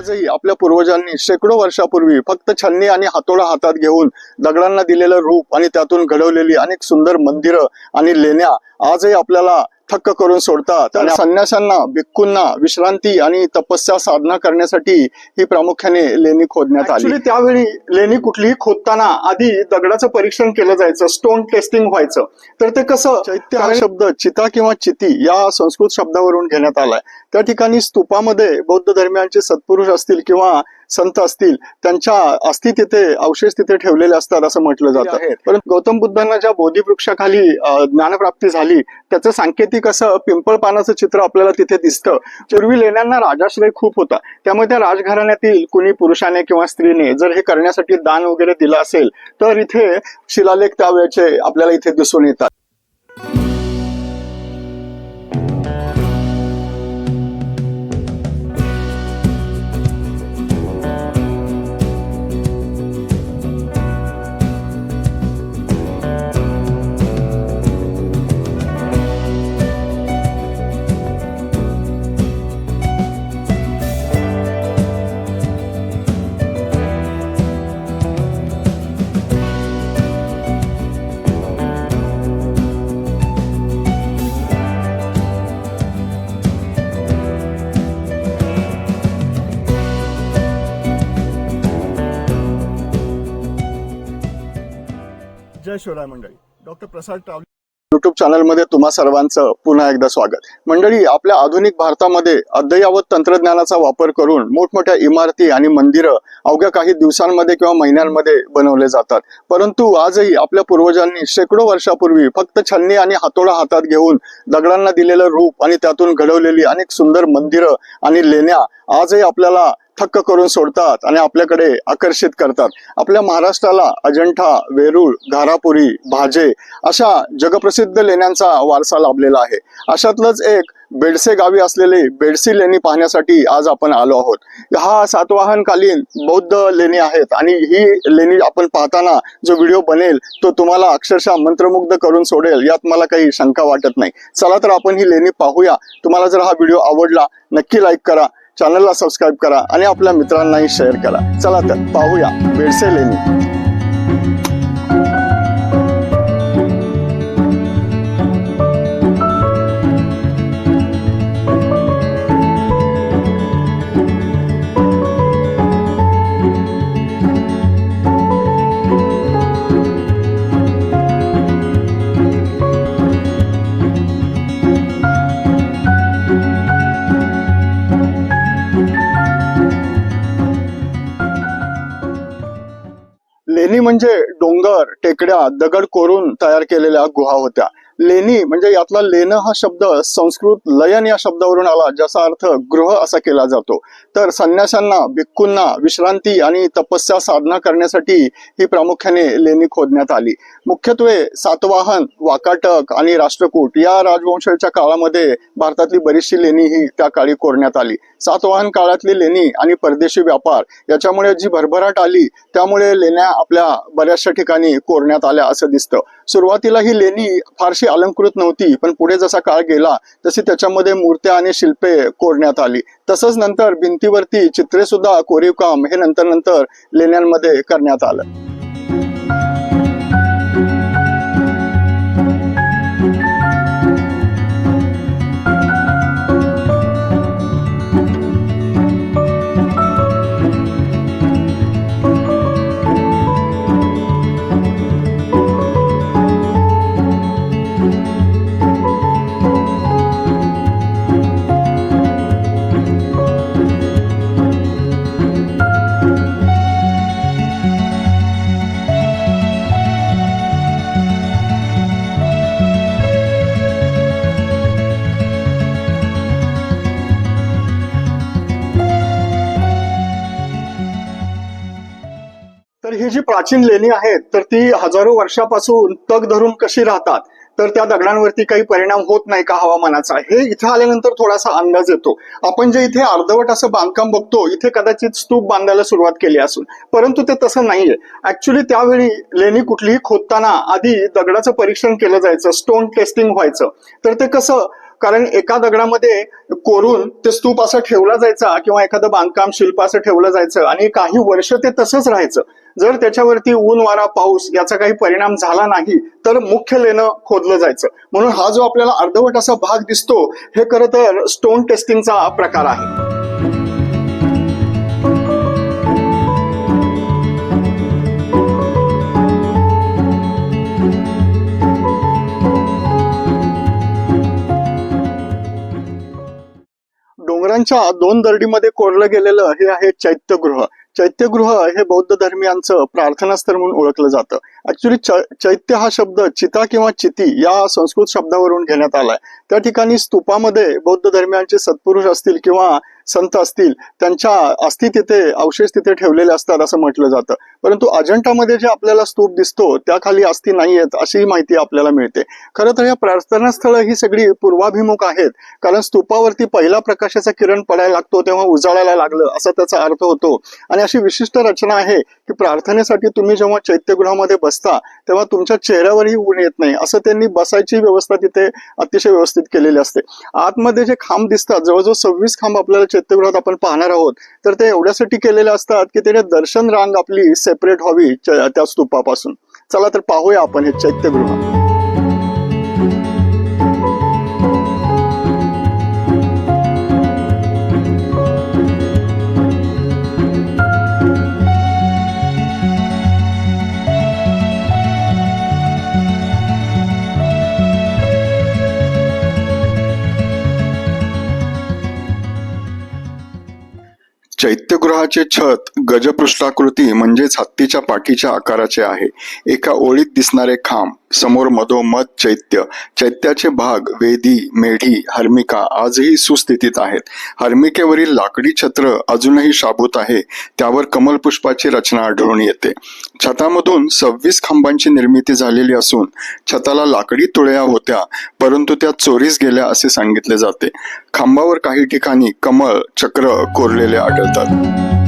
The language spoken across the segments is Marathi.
आजही आपल्या पूर्वजांनी शेकडो वर्षापूर्वी फक्त छन्नी आणि हातोडा हातात घेऊन दगडांना दिलेलं रूप आणि त्यातून घडवलेली अनेक सुंदर मंदिरं आणि लेण्या आजही आपल्याला थक्क करून सोडतात आणि संन्याशांना भिक्खूंना विश्रांती आणि तपस्या साधना करण्यासाठी ही प्रामुख्याने लेणी खोदण्यात आली. त्यावेळी लेणी कुठलीही खोदताना आधी दगडाचं परीक्षण केलं जायचं स्टोन टेस्टिंग व्हायचं. तर ते कसं? चैत्य हा शब्द चिता किंवा चिती या संस्कृत शब्दावरून घेण्यात आलाय. त्या ठिकाणी स्तूपामध्ये बौद्ध धर्मियांचे सत्पुरुष असतील किंवा संत असतील त्यांच्या अस्थि तिथे अवशेष तिथे ठेवलेले असतात असं म्हटलं जातं. परंतु गौतम बुद्धांना ज्या बोधिवृक्षाखाली अं, ज्ञानप्राप्ती झाली त्याचं सांकेतिक असं पिंपळ पानाचं चित्र आपल्याला तिथे दिसतं. पूर्वी लेण्यांना राजाश्रय खूप होता. त्यामुळे त्या राजघराण्यातील कुणी पुरुषाने किंवा स्त्रीने जर हे करण्यासाठी दान वगैरे दिलं असेल तर इथे शिलालेख त्यावेळेचे आपल्याला इथे दिसून येतात. जय शिवराय मंडळी. डॉक्टर प्रसाद ट्रॅव्हल युट्यूब चॅनलमध्ये तुम्हा सर्वांचं पुन्हा एकदा स्वागत. मंडळी आपल्या आधुनिक भारतामध्ये अद्ययावत तंत्रज्ञानाचा वापर करून मोठमोठ्या इमारती आणि मंदिरं अवघ्या काही दिवसांमध्ये किंवा महिन्यांमध्ये बनवले जातात. परंतु आजही आपल्या पूर्वजांनी शेकडो वर्षापूर्वी फक्त छन्नी आणि हातोडा हातात घेऊन दगडांना दिलेलं रूप आणि त्यातून घडवलेली अनेक सुंदर मंदिरं आणि लेण्या आजही आपल्याला थक्क करून सोडतात आणि आपल्याकडे आकर्षित करतात. आपल्या महाराष्ट्राला अजंठा वेरूळ घारापुरी भाजे अशा जगप्रसिद्ध लेण्यांचा वारसा लाभलेला आहे. अशातलंच एक बेडसे गावी असलेले बेडसी लेणी पाहण्यासाठी आज आपण आलो आहोत. हा सातवाहनकालीन बौद्ध लेणी आहेत आणि ही लेणी आपण पाहताना जो व्हिडिओ बनेल तो तुम्हाला अक्षरशः मंत्रमुग्ध करून सोडेल यात मला काही शंका वाटत नाही. चला तर आपण ही लेणी पाहूया. तुम्हाला जर हा व्हिडिओ आवडला नक्की लाईक करा. चॅनलला सबस्क्राईब करा आणि आपल्या मित्रांनाही शेअर करा. चला तर पाहूया बेडसे लेणी लेणी. म्हणजे डोंगर टेकड्या दगड कोरून तयार केलेल्या गुहा होत्या. लेणी म्हणजे यातला लेणं हा शब्द संस्कृत लयन या शब्दावरून आला ज्याचा अर्थ गृह असा केला जातो. तर संन्याशांना भिक्खूंना विश्रांती आणि तपस्या साधना करण्यासाठी ही प्रामुख्याने लेणी खोदण्यात आली. मुख्यत्वे सातवाहन वाकाटक आणि राष्ट्रकूट या राजवंशाच्या काळामध्ये भारतातली बरीचशी लेणी ही त्या काळी कोरण्यात आली. सातवाहन काळातली लेणी आणि परदेशी व्यापार याच्यामुळे जी भरभराट आली त्यामुळे लेण्या आपल्या बऱ्याचशा ठिकाणी कोरण्यात आल्या असं दिसतं. सुरुवातीला ही लेणी फारशी अलंकृत नव्हती पण पुढे जसा काळ गेला तशी त्याच्यामध्ये मूर्त्या आणि शिल्पे कोरण्यात आली. तसंच नंतर भिंतीवरती चित्रे सुद्धा कोरीव काम हे नंतर नंतर लेण्यांमध्ये करण्यात आलं. जी प्राचीन लेणी आहेत तर ती हजारो वर्षापासून तग धरून कशी राहतात? तर त्या दगडांवरती काही परिणाम होत नाही का हवामानाचा? हे इथे आल्यानंतर थोडासा अंदाज येतो. आपण जे इथे अर्धवट असं बांधकाम बघतो इथे कदाचित स्तूप बांधायला सुरुवात केली असून. परंतु ते तसं नाहीये. ऍक्च्युली त्यावेळी लेणी कुठलीही खोदताना आधी दगडाचं परीक्षण केलं जायचं स्टोन टेस्टिंग व्हायचं. तर ते कसं कारण एका दगडामध्ये कोरून ते स्तूप असं ठेवला जायचा किंवा एखादं बांधकाम शिल्प असं ठेवलं जायचं आणि काही वर्ष ते तसंच राहायचं. जर त्याच्यावरती ऊन वारा पाऊस याचा काही परिणाम झाला नाही तर मुख्य लेणं खोदलं जायचं. म्हणून हा जो आपल्याला अर्धवट असा भाग दिसतो हे खरं तर स्टोन टेस्टिंगचा प्रकार आहे. डोंगरांच्या दोन दर्डीमध्ये कोरलं गेलेलं हे आहे चैत्यगृह. चैत्यगृह हे बौद्ध धर्मियांचं प्रार्थनास्थळ म्हणून ओळखलं जातं. ऍक्च्युली चैत्य हा शब्द चिता किंवा चिती या संस्कृत शब्दावरून घेण्यात आलाय. त्या ठिकाणी स्तूपामध्ये बौद्ध धर्मियांचे सत्पुरुष असतील किंवा संत असतील त्यांच्या अस्थि तिथे अवशेष तिथे ठेवलेले असतात असं म्हटलं जातं. परंतु अजंठामध्ये जे आपल्याला स्तूप दिसतो त्याखाली अस्थि नाही आहेत अशी माहिती आपल्याला मिळते. खरं तर या प्रार्थनास्थळं ही सगळी पूर्वाभिमुख आहेत. कारण स्तूपावरती पहिला प्रकाशाचा किरण पडायला लागतो तेव्हा उजाळायला लागलं असा त्याचा अर्थ होतो. आणि अशी विशिष्ट रचना आहे की प्रार्थनेसाठी तुम्ही जेव्हा चैत्यगृहामध्ये बसता तेव्हा तुमच्या चेहऱ्यावरही ऊन येत नाही असं त्यांनी बसायची व्यवस्था तिथे अतिशय व्यवस्थित केलेली असते. आतमध्ये जे खांब दिसतात जवळजवळ सव्वीस खांब आपल्याला चैत्यगृहात आपण पाहणार आहोत. तर ते एवढ्यासाठी केलेले असतात की त्याने दर्शन रांग आपली सेपरेट व्हावी त्या स्तूपापासून. चला तर पाहूया आपण हे चैत्यगृह. चैत्यगृहाचे छत गजपृष्ठाकृती म्हणजेच हत्तीच्या पाठीच्या आकाराचे आहे. एका ओळीत दिसणारे खांब. समोर मधोमध चैत्य. चैत्याचे भाग वेदी मेढी हर्मिका आजही सुस्थितीत आहेत. हर्मिकेवरील लाकडी छत्र अजूनही शाबूत आहे. त्यावर कमलपुष्पाची रचना आढळून येते. छतामधून सव्वीस खांबांची निर्मिती झालेली असून छताला लाकडी तुळया होत्या परंतु त्या चोरीस गेल्या असे सांगितले जाते. खांबावर काही ठिकाणी कमळ चक्र कोरलेले आढळतात.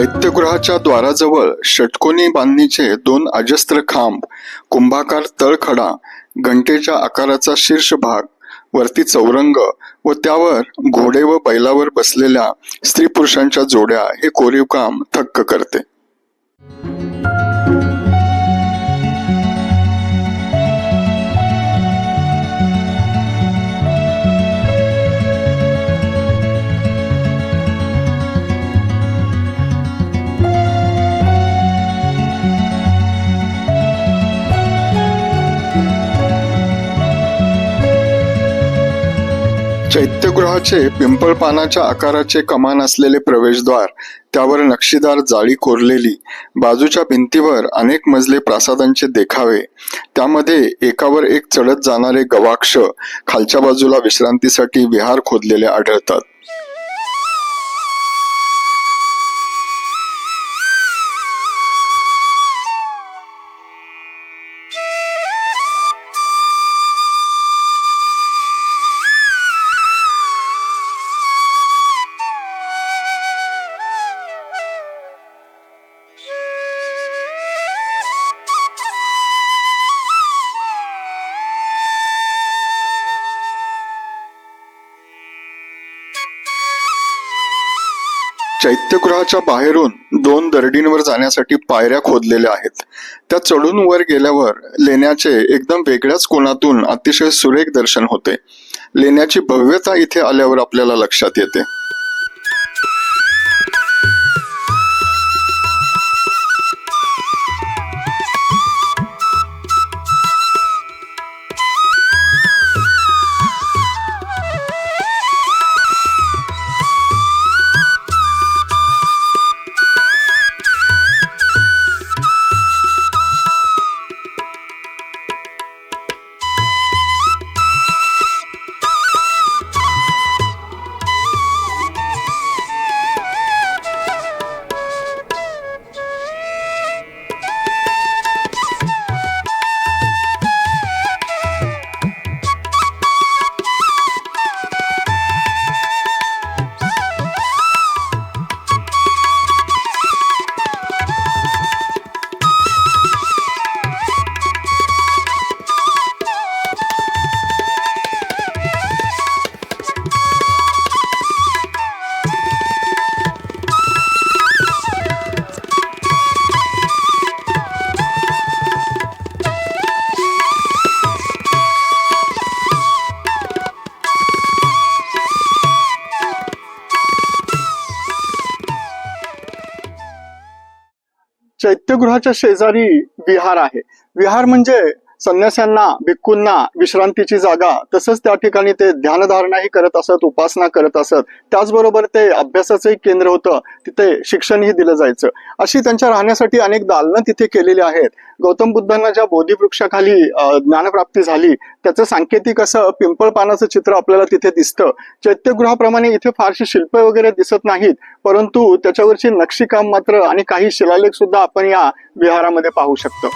चैत्यगृहाच्या द्वाराजवळ षटकोनी बांधणीचे दोन अजस्त्र खांब कुंभाकार तळखडा घंटेच्या आकाराचा शीर्ष भाग वरती चौरंग व त्यावर घोडे व बैलावर बसलेल्या स्त्री पुरुषांच्या जोड्या हे कोरीव काम थक्क करते. चैत्यगृहाचे पिंपळ पानाच्या आकाराचे कमान असलेले प्रवेशद्वार त्यावर नक्षीदार जाळी कोरलेली बाजूच्या भिंतीवर अनेक मजले प्रासादांचे देखावे त्यामध्ये एकावर एक चढत जाणारे गवाक्ष खालच्या बाजूला विश्रांतीसाठी विहार खोदलेले आढळतात. चैत्यगृहाच्या बाहेरून दोन दरडींवर जाण्यासाठी पायऱ्या खोदलेल्या आहेत. त्या चढून वर गेल्यावर लेण्याचे एकदम वेगळ्याच कोणातून अतिशय सुरेख दर्शन होते. लेण्याची भव्यता इथे आल्यावर आपल्याला लक्षात येते. चैत्यगृहाच्या शेजारी विहार आहे. विहार म्हणजे संन्याशांना भिक्खूंना विश्रांतीची जागा तसंच त्या ठिकाणी ते ध्यानधारणाही करत असत उपासना करत असत. त्याचबरोबर ते अभ्यासाचंही केंद्र होतं. तिथे शिक्षणही दिलं जायचं. अशी त्यांच्या राहण्यासाठी अनेक दालनं तिथे केलेली आहेत. गौतम बुद्धांना ज्या बोधीवृक्षाखाली ज्ञानप्राप्ती झाली त्याचं सांकेतिक असं पिंपळ पानाचं चित्र आपल्याला तिथे दिसतं. चैत्यगृहाप्रमाणे इथे फारशी शिल्प वगैरे दिसत नाहीत परंतु त्याच्यावरची नक्षीकाम मात्र आणि काही शिलालेख सुद्धा आपण या विहारामध्ये पाहू शकतो.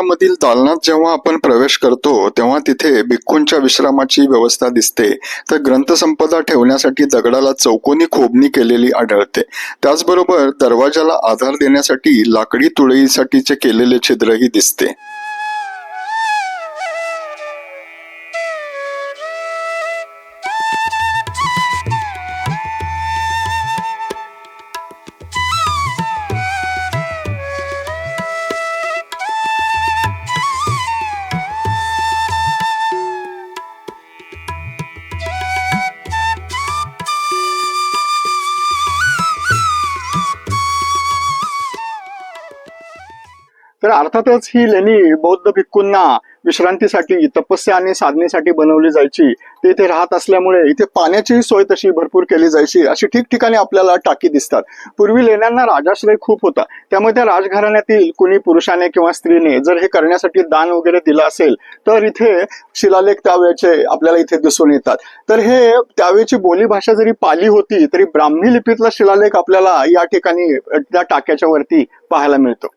विहारामधील दालनात जेव्हा आपण प्रवेश करतो तेव्हा तिथे भिक्खूंच्या विश्रामाची व्यवस्था दिसते. तर ग्रंथसंपदा ठेवण्यासाठी दगडाला चौकोनी खोबणी केलेली आढळते. त्याचबरोबर दरवाजाला आधार देण्यासाठी लाकडी तुळईसाठीचे केलेले छिद्रही दिसते. तर अर्थातच ही लेणी बौद्ध भिक्खूंना विश्रांतीसाठी तपस्या आणि साधनेसाठी बनवली जायची. ते इथे राहत असल्यामुळे इथे पाण्याची सोय तशी भरपूर केली जायची. अशी ठिकठिकाणी आपल्याला टाकी दिसतात. पूर्वी लेण्यांना राजाश्रय खूप होता. त्यामुळे त्या राजघराण्यातील कुणी पुरुषाने किंवा स्त्रीने जर हे करण्यासाठी दान वगैरे दिलं असेल तर इथे शिलालेख त्यावेळेचे आपल्याला इथे दिसून येतात. तर हे त्यावेळेची बोलीभाषा जरी पाली होती तरी ब्राह्मी लिपीतला शिलालेख आपल्याला या ठिकाणी त्या टाक्याच्या वरती पाहायला मिळतो.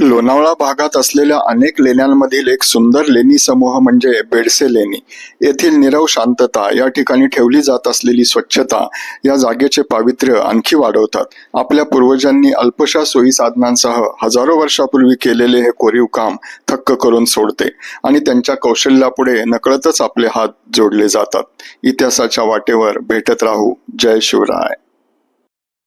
लोणावळा भागात असलेल्या अनेक लेण्यांमधील एक सुंदर लेणी समूह म्हणजे बेडसे लेणी. येथील निरव शांतता या ठिकाणी ठेवली जात असलेली स्वच्छता या जागेचे पावित्र्य आणखी वाढवतात. आपल्या पूर्वजांनी अल्पशा सोयी साधनांसह हजारो वर्षापूर्वी केलेले हे कोरीव काम थक्क करून सोडते आणि त्यांच्या कौशल्यापुढे नकळतच आपले हात जोडले जातात. इतिहासाच्या वाटेवर भेटत राहू. जय शिवराय.